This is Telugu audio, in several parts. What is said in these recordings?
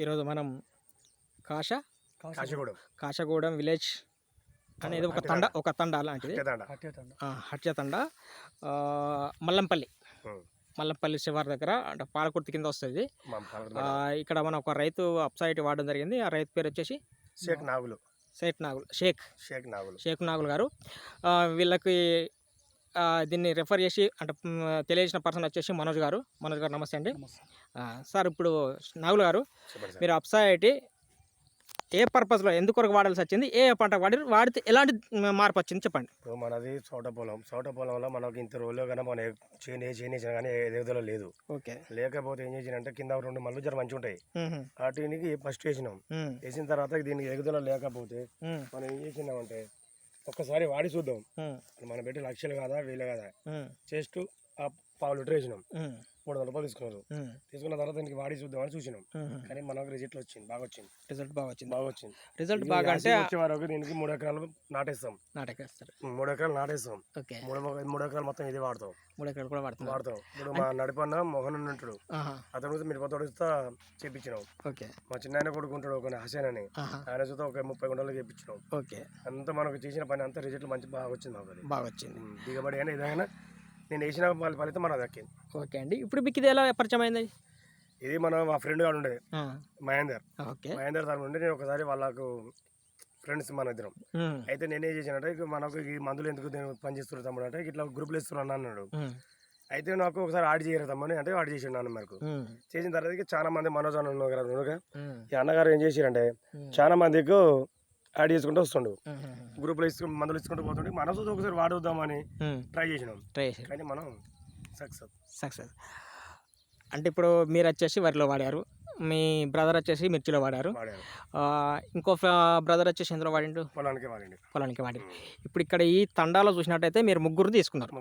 ఈరోజు మనం కాష కాశీగూడెం కాషగూడెం. విలేజ్ అనేది ఒక తండ ఒక తండ లాంటిది. కేదాండ ఆ, హట్య తండ ఆ, మల్లంపల్లి. మల్లంపల్లి శివార్ దగ్గర అంటే పాలకుర్తి కింద వస్తుంది. మా పాలకుర్తి ఆ, మండలం. ఇక్కడ మన ఒక రైతు అప్సైట్ వాడడం జరిగింది. ఆ రైతు పేరు వచ్చేసి షేక్ నాగులు. షేక్ నాగుల్ షేక్. షేక్ నాగులు. షేక్ నాగుల్ గారు. ఆ, వీళ్ళకి దీన్ని రెఫర్ చేసి అంటే తెలియజేసిన పర్సన్ వచ్చేసి మనోజ్ గారు. మనోజ్ గారు నమస్తే అండి. సార్ ఇప్పుడు నాగుల్ గారు మీరు అప్సైట్ ఏ పర్పస్లో ఎందుకొరకు వాడాల్సి వచ్చింది ఏ పంట వాడి వాడితే ఎలాంటి మార్పు వచ్చింది చెప్పండి. ఇప్పుడు మనది చోట పొలం చోట పొలంలో మనకి ఇంత రోజులు కానీ మనం చేయని చేయనిచ్చిన కానీ ఎదుగుదల లేదు. ఓకే. లేకపోతే ఏం చేసినంటే కింద రెండు మళ్ళీ జర మంచిగా ఉంటాయి వాటికి ఫస్ట్ వేసినాం. వేసిన తర్వాత దీనికి ఎదుగుదల లేకపోతే మనం ఏం చేసినామంటే ఒక్కసారి వాడి చూద్దాం. మన పెట్టి లక్షలు కాదా వేలు కాదా? చేస్తూ ఆ పావు లీటర్ వేసినాం. మూడు వందల రూపాయలు తీసుకున్నారు తీసుకున్న తర్వాత దీనికి వాడి చూద్దామని చూసినాం. కానీ మనకు రిజల్ట్ వచ్చింది బాగా వచ్చింది. రిజల్ట్ బాగా వచ్చింది. బాగా వచ్చింది. రిజల్ట్ బాగా అంటే వచ్చే వరకు దీనికి మూడు ఎకరాలు నాటేస్తాం. నాటకేస్తారు మూడు ఎకరాలు నాటేస్తాం. ఓకే. మూడు మూడు ఎకరాలు మొత్తం ఇది వాడతాం. మూడు ఎకరాలు కూడా వాడుతున్నారు. వాడతాం. ఇప్పుడు మా నడిపన్న మోహన్ ఉంటాడు. అతను కూడా మిరప తోడిస్తా చేపించినాం. ఓకే. మా చిన్న కొడుకు ఉంటాడు ఒక హసన్ అని. ఆయన చూస్తే ఒక ముప్పై గుంటలు చేపించినాం. ఓకే. అంతా మనకు చేసిన పని అంతా రిజల్ట్ మంచి బాగా వచ్చింది మాకు బాగా వచ్చింది. దిగబడి అయినా ఏదైనా నేను వేసిన వాళ్ళ ఫలితం మనకు దక్కింది. ఓకే అండి. ఇప్పుడు మీకు ఇది ఎలా పరిచయం అయింది ఇది మన మా ఫ్రెండ్ గారు ఉండే ఆ, మహేందర్. ఓకే. మహేందర్ తరఫు నుండి నేను ఒకసారి వాళ్ళకు ఫ్రెండ్స్ మన ఇద్దరం. అయితే నేనేం చేశానంటే ఇక మనకు ఈ మందులు ఎందుకు నేను పని చేస్తున్నారు తమ్ముడు అంటే ఇట్లా గ్రూప్లు ఇస్తున్నాను అన్నాడు. అయితే నాకు ఒకసారి ఆడి చేయరు తమ్ముడు అంటే ఆడి చేసిండు అన్న మేరకు. ఉమ్, చేసిన తర్వాత చాలా మంది మనోజ్ అన్న ఉన్నారు కదా ఈ అన్నగారు ఏం చేశారంటే ఉమ్, చాలా మందికి యాడ్ చేసుకుంటూ వస్తుండు. గ్రూప్లో ఇసుకుంటూ మందులు ఇచ్చుకుంటూ పోతుంటే మనసు ఒకసారి వాడుదామని ఉమ్, ట్రై చేసినాం. ట్రై చేసి కానీ మనం సక్సెస్. సక్సెస్. అంటే ఇప్పుడు మీరు వచ్చేసి వరిలో వాడారు మీ బ్రదర్ వచ్చేసి మిర్చిలో వాడారు. ఇంకో బ్రదర్ వచ్చేసి ఎందులో వాడిండు? పొలానికి వాడండి. పొలానికి వాడి ఇప్పుడు ఇక్కడ ఈ తండాలో చూసినట్టయితే మీరు ముగ్గురు తీసుకున్నారు.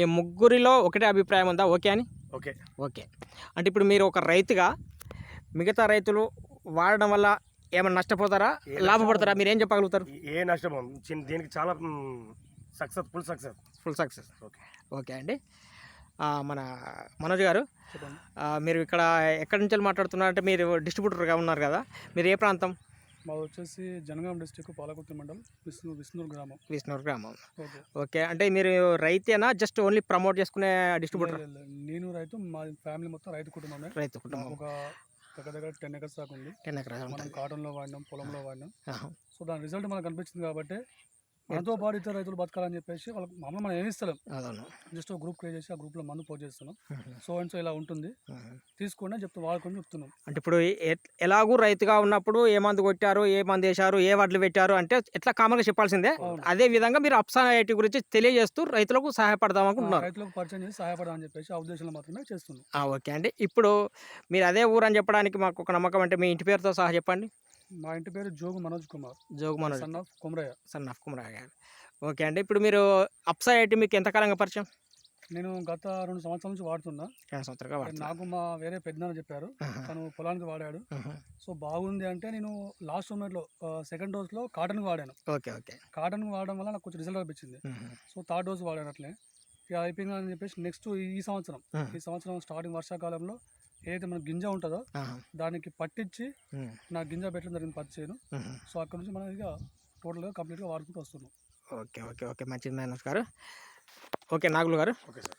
ఈ ముగ్గురిలో ఒకటే అభిప్రాయం ఉందా? ఓకే అని? ఓకే. ఓకే. అంటే ఇప్పుడు మీరు ఒక రైతుగా మిగతా రైతులు వాడడం వల్ల ఏమైనా నష్టపోతారా? లాభపడతారా? మీరు ఏం చెప్పగలుగుతారు? ఏ నష్టం? దీనికి చాలా successful successful success okay. Okay అండి. ఆ, మన మనోజ్ గారు మీరు ఇక్కడ ఎక్కడి నుంచి మాట్లాడుతున్నారంటే మీరు డిస్ట్రిబ్యూటర్గా ఉన్నారు కదా. మీరు ఏ ప్రాంతం? మాది వచ్చేసి జనగాం డిస్టిక్ పాలకుర్తి మండలం విష్ణు విష్ణూరు గ్రామం. విష్ణూరు గ్రామం. ఓకే. అంటే మీరు రైతేనా? జస్ట్ ఓన్లీ ప్రమోట్ చేసుకునే డిస్ట్రిబ్యూటర్? నేను రైతు మా ఫ్యామిలీ మొత్తం రైతు కుటుంబమే. రైతు కుటుంబం. ఒక దగ్గర దగ్గర టెన్ ఎకర్స్ దాకా ఉంది. టెన్ ఎకరాలు మనం కాటన్లో వాడినాం పొలంలో వాడినాం. సో దాని రిజల్ట్ మనకు కనిపించింది కాబట్టి మనతో పాటు ఇతర రైతులు బతకాలని చెప్పేసి వాళ్ళకి మామూలు మనం ఏమి ఇస్తలేం. అవును. జస్ట్ ఒక గ్రూప్ క్రియేట్ చేసి ఆ గ్రూప్లో మందు పోస్ట్ చేస్తున్నాం. సో అండ్ సో ఇలా ఉంటుంది. తీసుకోండి అని చెప్తాం వాడుకొని చెప్తున్నాం. అంటే ఇప్పుడు ఎలాగూ రైతుగా ఉన్నప్పుడు ఏ మందు కొట్టారు ఏ మందు వేశారు ఏ వడ్లు పెట్టారు అంటే ఎట్లా కామన్గా చెప్పాల్సిందే. అదే విధంగా మీరు అప్సానైటీ గురించి తెలియజేస్తూ రైతులకు సహాయపడదాం అనుకుంటున్నారు. రైతులకు పరిచయం చేసి సహాయపడమని చెప్పేసి ఆ ఉద్దేశంలో మాత్రమే చేస్తున్నాం. ఓకే అండి. ఇప్పుడు మీరు అదే ఊరు అని చెప్పడానికి మాకు ఒక నమ్మకం అంటే మీ ఇంటి పేరుతో సహా చెప్పండి. మా ఇంటి పేరు Jogu Manoj Kumar. Jogu Manoj. Son of Kumarayya. Son of Kumara గారు. ఓకే అండి ఇప్పుడు మీరు అప్సైటీ మీకు ఎంతకాలంగా పరిచయం? నేను గత రెండు సంవత్సరాల నుంచి వాడుతున్నా. నాకు మా వేరే పెద్దనాన్న చెప్పారు. తను పొలానికి వాడాడు. సో బాగుంది అంటే నేను లాస్ట్ మూమెంట్లో సెకండ్ డోస్లో కాటన్ వాడాను. ఓకే ఓకే కాటన్ వాడడం వల్ల నాకు కొంచెం రిజల్ట్ అనిపించింది. సో థర్డ్ డోస్ వాడాను అట్లే. ఇక అయిపోయింది అని చెప్పేసి నెక్స్ట్ ఈ సంవత్సరం. ఈ సంవత్సరం స్టార్టింగ్ వర్షాకాలంలో ఏదైతే మన గింజ ఉంటుందో. దానికి పట్టించి. నా గింజ పెట్టడం జరిగింది పచ్చి చేయను ఉహు. సో అక్కడ నుంచి మనం ఇక టోటల్గా కంప్లీట్గా వాడుకుంటూ వస్తున్నాం ఓకే ఓకే ఓకే మంచిది మేనస్ గారు ఓకే నాగులు గారు ఓకే సార్